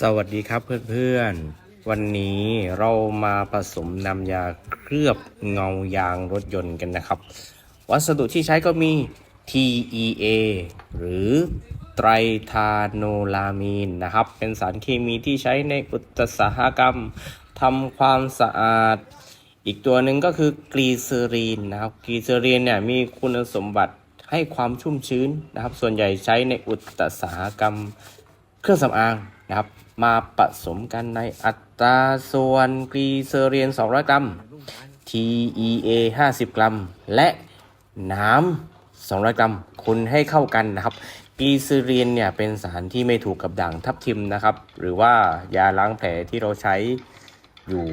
สวัสดีครับเพื่อนๆ วันนี้เรามาผสมน้ำยาเคลือบเงายางรถยนต์กันนะครับ วัสดุที่ใช้ก็มี TEA หรือไตรทาโนลามีนนะครับ เป็นสารเคมีที่ใช้ในอุตสาหกรรมทำความสะอาด อีกตัวหนึ่งก็คือกรีเซอรีนนะครับกรีเซอรีนเนี่ยมีคุณสมบัติให้ความชุ่มชื้นนะครับ ส่วนใหญ่ใช้ในอุตสาหกรรมเครื่องสำอาง นะครับ มาผสมกันในอัตราส่วนกรีเซอเรียน 200 กรัม TEA 50 กรัม และน้ำ 200 กรัมคุณให้เข้ากันนะครับกรีเซเรียนเนี่ยเป็นสารที่ไม่ถูกกับด่างทับทิมนะครับ หรือว่ายาล้างแผลที่เราใช้อยู่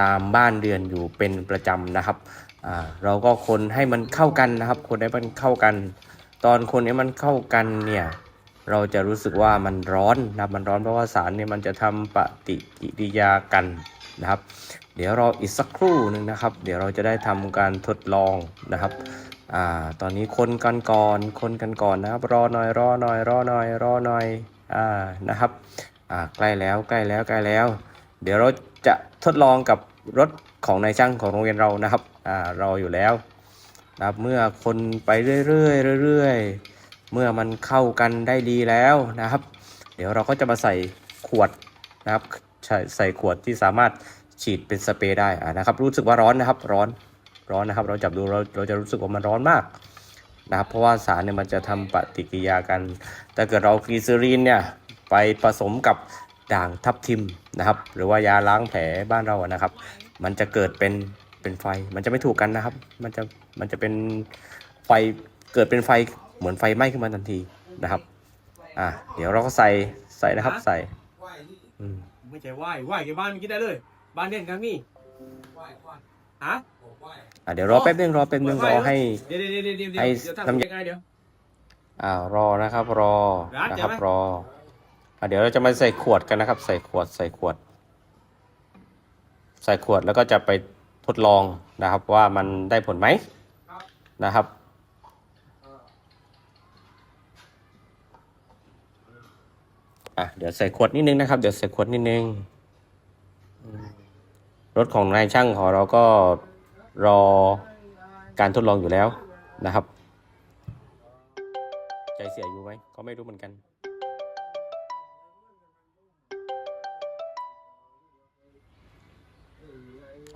ตามบ้านเรือนอยู่เป็นประจำนะครับเราก็คนให้มันเข้ากันนะครับ คนให้มันเข้ากัน ตอนคนให้มันเข้ากันเนี่ย เราจะรู้สึกว่ามันร้อนนะครับมันร้อนเพราะว่าสารเนี่ยมันจะทำปฏิกิริยากันนะครับ เดี๋ยวรออีกสักครู่หนึ่งนะครับ เดี๋ยวเราจะได้ทำการทดลองนะครับอ่าตอนนี้คนกันก่อนคนกันก่อนนะครับ รอหน่อยรอหน่อยรอหน่อยรอหน่อยอ่านะครับอ่าใกล้แล้วใกล้แล้วใกล้แล้ว เดี๋ยวเราจะทดลองกับรถของนายช่างของโรงเรียนเรานะครับอ่ารออยู่แล้วนะครับเมื่อคนไปเรื่อยๆเรื่อยๆ เมื่อมันเข้ากันได้ดีแล้วนะครับ เดี๋ยวเราก็จะมาใส่ขวดนะครับใส่ขวดที่สามารถฉีดเป็นสเปรย์ได้นะครับ รู้สึกว่าร้อนนะครับร้อนร้อนนะครับ เราจับดูเราเราจะรู้สึกว่ามันร้อนมากนะครับ เพราะว่าสารเนี่ยมันจะทำปฏิกิริยากัน แต่เกิดเรากรีซอรีนเนี่ยไปผสมกับด่างทับทิมนะครับ หรือว่ายาล้างแผลบ้านเรานะครับ มันจะเกิดเป็นเป็นไฟ มันจะไม่ถูกกันนะครับ มันจะมันจะเป็นไฟเกิดเป็นไฟ เหมือนไฟไหม้ขึ้นมาทันทีนะครับ อะเดี๋ยวเราก็ใส่ใส่นะครับ ใส่อืมไม่ใช่ไหว้ไหว้แกบ้านมีกินได้เลย บ้านเด่นครับมี่ฮะอะเดี๋ยวรอแป๊บนึงรอแป๊บนึงรอให้เดี๋ยวเดี๋ยวเดี๋ยวเดี๋ยวเดี๋ยวให้เดี๋ยวน้ำทำยังไงเดี๋ยวอ่ารอนะครับ รอร้านนะครับใช่ไหมรออะเดี๋ยวเราจะมาใส่ขวดกันนะครับ ใส่ขวดใส่ขวด ใส่ขวดแล้วก็จะไปทดลองนะครับ ว่ามันได้ผลไหมนะครับ อะเดี๋ยวใส่ขวดนิดนึงนะครับ เดี๋ยวใส่ขวดนิดนึง รถของนายช่างของเราก็รอการทดลองอยู่แล้วนะครับ ใจเสียอยู่ไหมก็ไม่รู้เหมือนกัน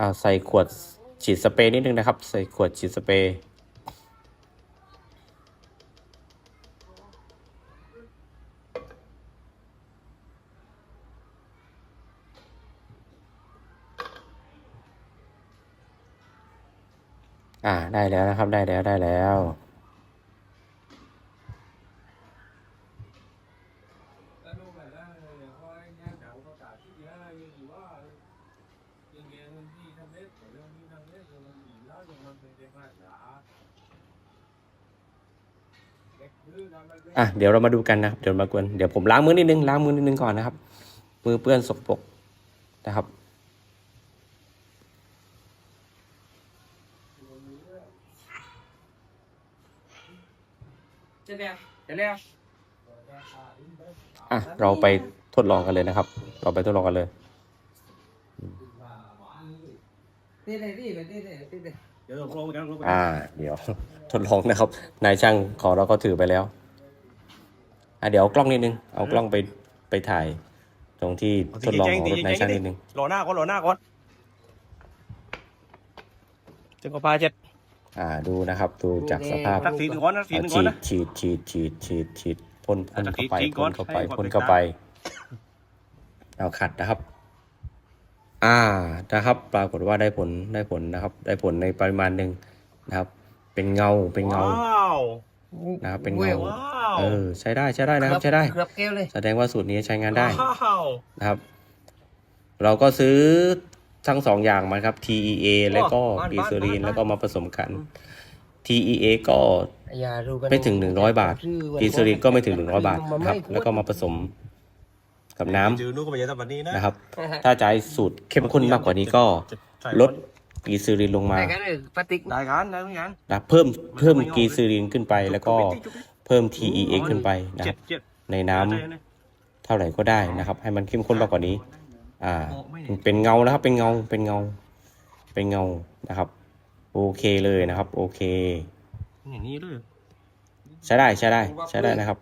อ่าใส่ขวดฉีดสเปรย์นิดนึงนะครับ ใส่ขวดฉีดสเปรย์ อ่าได้แล้วนะครับได้แล้วได้แล้ว อะเดี๋ยวเรามาดูกันนะครับเดี๋ยวมากวนเดี๋ยวผมล้างมือนิดนึงล้างมือนิดนึงก่อนนะครับ มือเปื้อนสกปรกนะครับ จะแล้วเจะแล้วอะเราไปทดลองกันเลยนะครับ เราไปทดลองกันเลยตีเลยตีเลยตีเลยตีเลยเดี๋ยวลงลงกันลงไปอ่า เดี๋ยวทดลองนะครับ นายช่างของเราก็ถือไปแล้วอะเดี๋ยวเอากล้องนิดนึง เอากล้องไปไปถ่าย ตรงที่ทดลองของรถนายช่างนิดนึงรอหน้าก่อนรอหน้าก่อนจึงก็พาเจ็ด อ่าดูนะครับดูจากสภาพทักสีหนึ่งก่อนทักสีอะหนึ่งก่อฉีนดนะฉีดฉีดฉีดฉีดฉีดพ่นพ่นอะเข้าไปฉีดก่พ่อนนเข้าไปให้พ่นให้เข้าไปเอาขัดนะครับ อ่านะครับ ปรากฏว่าได้ผลได้ผลนะครับ ได้ผลในปริมาณหนึ่งนะครับ เป็นเงาเป็นเงาว้าวนะครับเป็นเงาว้าวเออใช้ได้ใช้ได้นะครับ ใช้ได้เกือบแก้วเลยแสดงว่าสูตรนี้ใช้งานได้ว้าวนะครับ เราก็ซื้อ ทั้งสองอย่างมาครับ TEA แล้วก็บ้านกีบ้านซูรีนบ้านแล้วก็มาผสมกัน TEA ก็อย่ารู้กันไม่ถึง100บาทกีซูรีนก็ไม่ถึง100บาทนะครับ แล้วก็มาผสมกับน้ำจือนู้นก็ไปยันตะวันนี้นะนะครับ ถ้าจะให้สูตรเข้มข้นมากกว่านี้ก็ลดกีซูรินลงมาได้กันเลยพลาสติกได้กันได้เหมือนกันนะเพิ่มเพิ่มกีซูรินขึ้นไป แล้วก็เพิ่ม TEA ขึ้นไปนะครับเจ็ดเจ็ดในน้เท่าไหร่ก็ได้นะครับ ให้มันเข้มข้นมากกว่านี้ อ่า เป็นเงานะครับ เป็นเงา เป็นเงา เป็นเงานะครับ โอเคเลยนะครับ โอเค อย่างนี้เลย ใช้ได้ ใช้ได้ ใช้ได้นะครับ